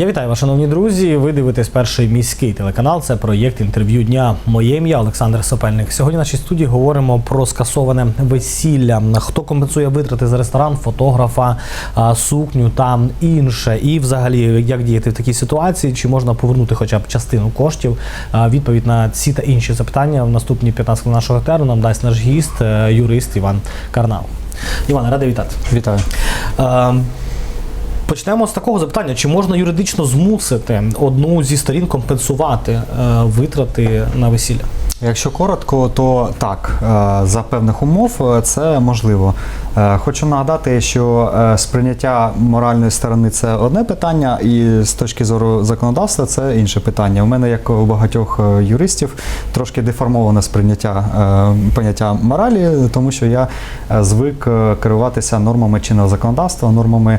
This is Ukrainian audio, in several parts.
Я вітаю вас, шановні друзі. Ви дивитесь перший міський телеканал. Це проєкт інтерв'ю дня. Моє ім'я Олександр Сопельник. Сьогодні в нашій студії говоримо про скасоване весілля. Хто компенсує витрати за ресторан, фотографа, сукню та інше. І взагалі, як діяти в такій ситуації, чи можна повернути хоча б частину коштів? Відповідь на ці та інші запитання в наступні 15 хвилин нашого етеру нам дасть наш гість, е, юрист Іван Карнал. Іван, радий вітати. Вітаю. Почнемо з такого запитання: чи можна юридично змусити одну зі сторін компенсувати е, витрати на весілля? Якщо коротко, то так, е, за певних умов е, це можливо. Е, Хочу нагадати, що сприйняття моральної сторони це одне питання, і з точки зору законодавства це інше питання. У мене, як у багатьох юристів, трошки деформоване сприйняття поняття моралі, тому що я звик керуватися нормами чинного законодавства, нормами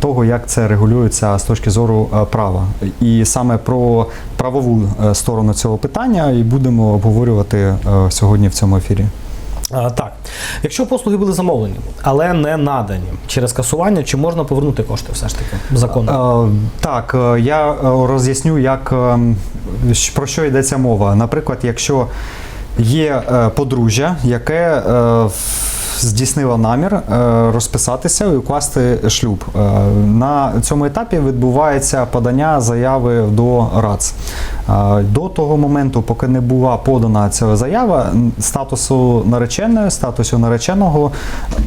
того, як це регулюється з точки зору права. І саме про правову сторону цього питання і будемо обговорювати е, сьогодні в цьому ефірі. Так, якщо послуги були замовлені, але не надані через касування, чи можна повернути кошти все ж таки законно? Е, Так, е, я роз'ясню, як про що йдеться мова. Наприклад, якщо є подружжя, яке здійснило намір е, розписатися і укласти шлюб. Е, На цьому етапі відбувається подання заяви до РАЦ. Е, До того моменту, поки не була подана ця заява, статусу нареченої, статусу нареченого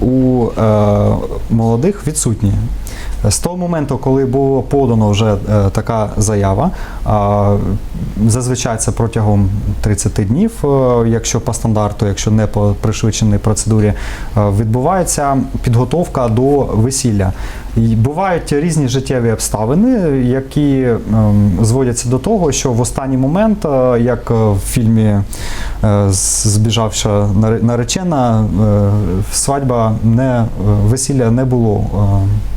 у молодих відсутні. З того моменту, коли було подано вже е, така заява, зазвичай це протягом 30 днів, е, якщо по стандарту, якщо не по пришвидшеній процедурі, е, відбувається підготовка до весілля. І бувають різні життєві обставини, які ем, зводяться до того, що в останній момент, як в фільмі збіжавша наре- наречена, свадьба не весілля не було.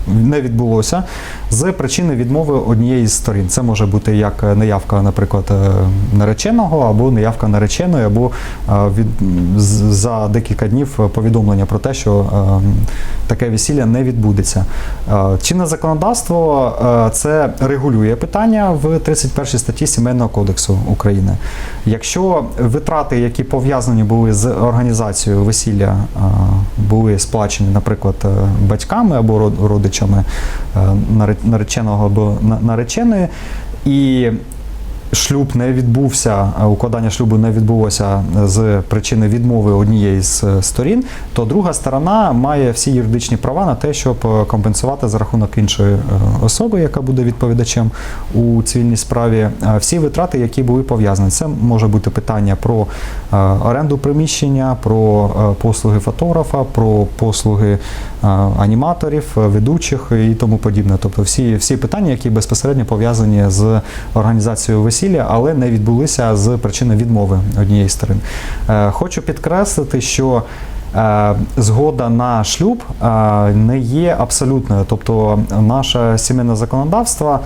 Не відбулося з причини відмови однієї з сторін. Це може бути як неявка, наприклад, е, нареченого, або неявка нареченої, або е, від за декілька днів повідомлення про те, що е, таке весілля не відбудеться. Чинне законодавство це регулює питання в 31 статті Сімейного кодексу України. Якщо витрати, які пов'язані були з організацією весілля, були сплачені, наприклад, батьками або род- родичами е, нареченого або нареченої, і шлюб не відбувся, укладання шлюбу не відбулося з причини відмови однієї з е, сторін, то друга сторона має всі юридичні права на те, щоб е, компенсувати за рахунок іншої е, особи, яка буде відповідачем у цивільній справі, е, всі витрати, які були пов'язані. Це може бути питання про е, оренду приміщення, про е, послуги фотографа, про послуги е, аніматорів, е, ведучих і тому подібне. Тобто всі, всі питання, які безпосередньо пов'язані з організацією весілля, але не відбулися з причини відмови однієї з сторін. Е, Хочу підкреслити, що е, згода на шлюб е, не є абсолютною. Тобто наше сімейне законодавство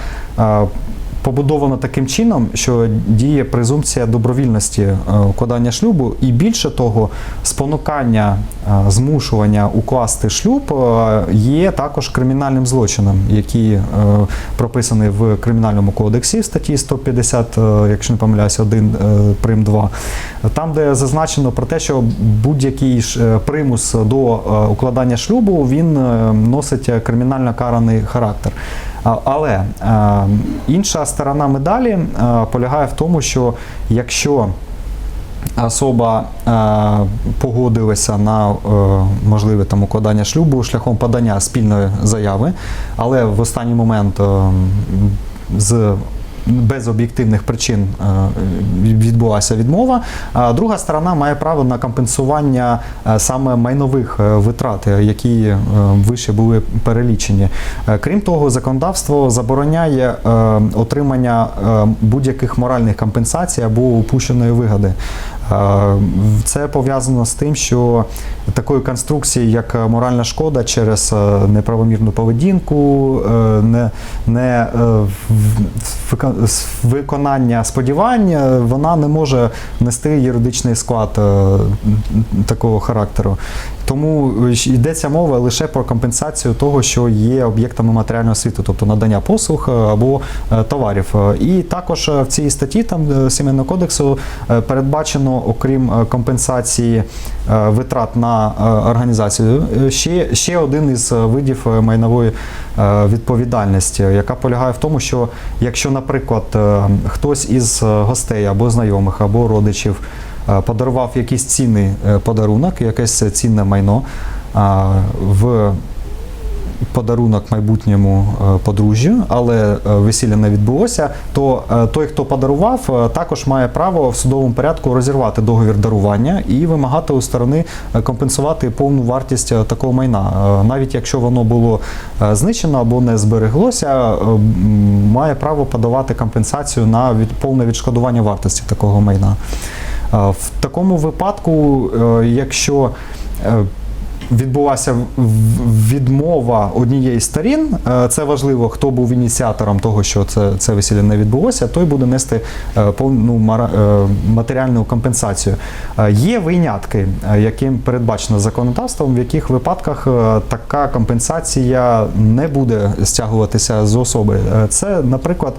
побудовано таким чином, що діє презумпція добровільності е, укладання шлюбу, і більше того, спонукання, е, змушування укласти шлюб е, є також кримінальним злочином, який прописаний в кримінальному кодексі статті 150, е, якщо не помиляюся, 1 е, прим 2, там, де зазначено про те, що будь-який примус до укладання шлюбу він носить кримінально караний характер. Але інша сторона медалі полягає в тому, що якщо особа погодилася на е, можливе там укладання шлюбу шляхом подання спільної заяви, але в останній момент е, з без об'єктивних причин е, відбулася відмова. А друга сторона має право на компенсування е, саме майнових е, витрат, які вище були перелічені. Крім того, законодавство забороняє отримання будь-яких моральних компенсацій або упущеної вигоди. Е, Це пов'язано з тим, що такої конструкції, як моральна шкода через е, неправомірну поведінку, е, не, не виконання сподівань, вона не може нести юридичний склад такого характеру. Тому е, йдеться мова лише про компенсацію того, що є об'єктами матеріального світу, тобто надання послуг е, або е, товарів. І також в цій статті там Сімейного кодексу передбачено, окрім компенсації витрат на організацію, ще, ще один із видів майнової відповідальності, яка полягає в тому, що якщо, наприклад, хтось із гостей або знайомих, або родичів подарував якийсь цінний е, подарунок, якесь цінне майно в подарунок майбутньому е, подружжю, але е, весілля не відбулося, то е, той, хто подарував, е, також має право в судовому порядку розірвати договір дарування і вимагати у сторони е, компенсувати повну вартість е, такого майна. Е, Навіть якщо воно було е, знищено або не збереглося, е, має право подавати компенсацію на повне відшкодування вартості такого майна. В такому випадку, е, якщо е, відбулася відмова однієї з сторін. Е, Це важливо, хто був ініціатором того, що це, це весілля не відбулося, той буде нести е, повну е, матеріальну компенсацію. Є винятки, яким передбачено законодавством, в яких випадках така компенсація не буде стягуватися з особи. Це, наприклад,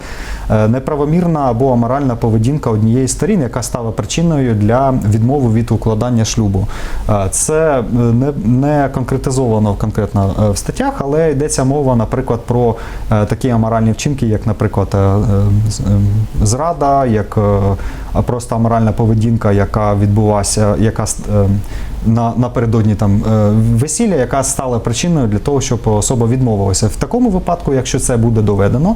неправомірна або аморальна поведінка однієї з сторін, яка стала причиною для відмови від укладання шлюбу. Це не, не конкретизовано конкретно е, в статтях, але йдеться мова, наприклад, про е, такі аморальні вчинки, як, наприклад, е, зрада, як просто аморальна поведінка, яка відбулася, яка на, напередодні там весілля, яка стала причиною для того, щоб особа відмовилася. В такому випадку, якщо це буде доведено,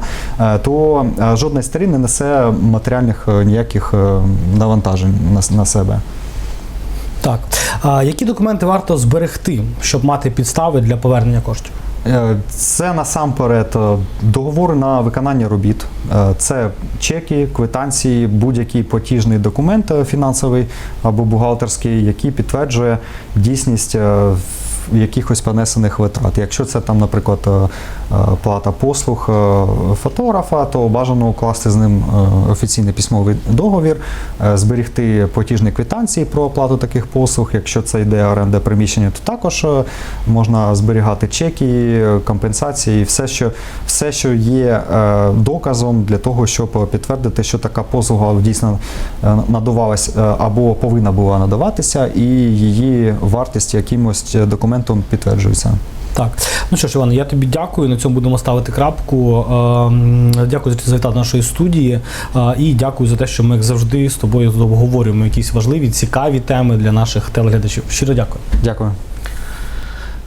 то жодна з сторін не несе матеріальних ніяких навантажень на, на себе. Так. А які документи варто зберегти, щоб мати підстави для повернення коштів? Е, Це насамперед е, договори на виконання робіт, Е, це чеки, квитанції, будь-який платіжний документ фінансовий або бухгалтерський, який підтверджує дійсність якихось понесених витрат. Якщо це там, наприклад, е, е, плата послуг е, фотографа, то бажано укласти з ним офіційний письмовий договір, зберігти платіжні квитанції про оплату таких послуг. Якщо це йде оренда приміщення, то також можна зберігати чеки, компенсації, все, що, все, що є доказом для того, щоб підтвердити, що така послуга дійсно надавалась або повинна була надаватися, і її вартість якимось документом підтверджується. Так, ну що ж, Іван, я тобі дякую. На цьому будемо ставити крапку. Ем, Дякую за до нашої студії. Е, І дякую за те, що ми як завжди з тобою обговорюємо якісь важливі, цікаві теми для наших телеглядачів. Щиро дякую. Дякую.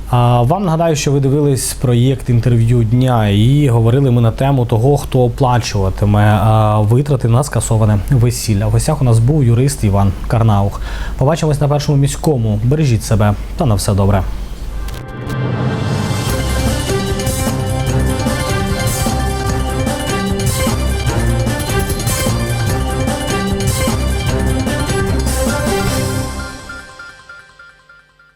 А вам нагадаю, що ви дивились проєкт інтерв'ю дня і говорили ми на тему того, хто оплачуватиме витрати на скасоване весілля. В гостях у нас був юрист Іван Карнаух. Побачимось на першому міському. Бережіть себе та на все добре.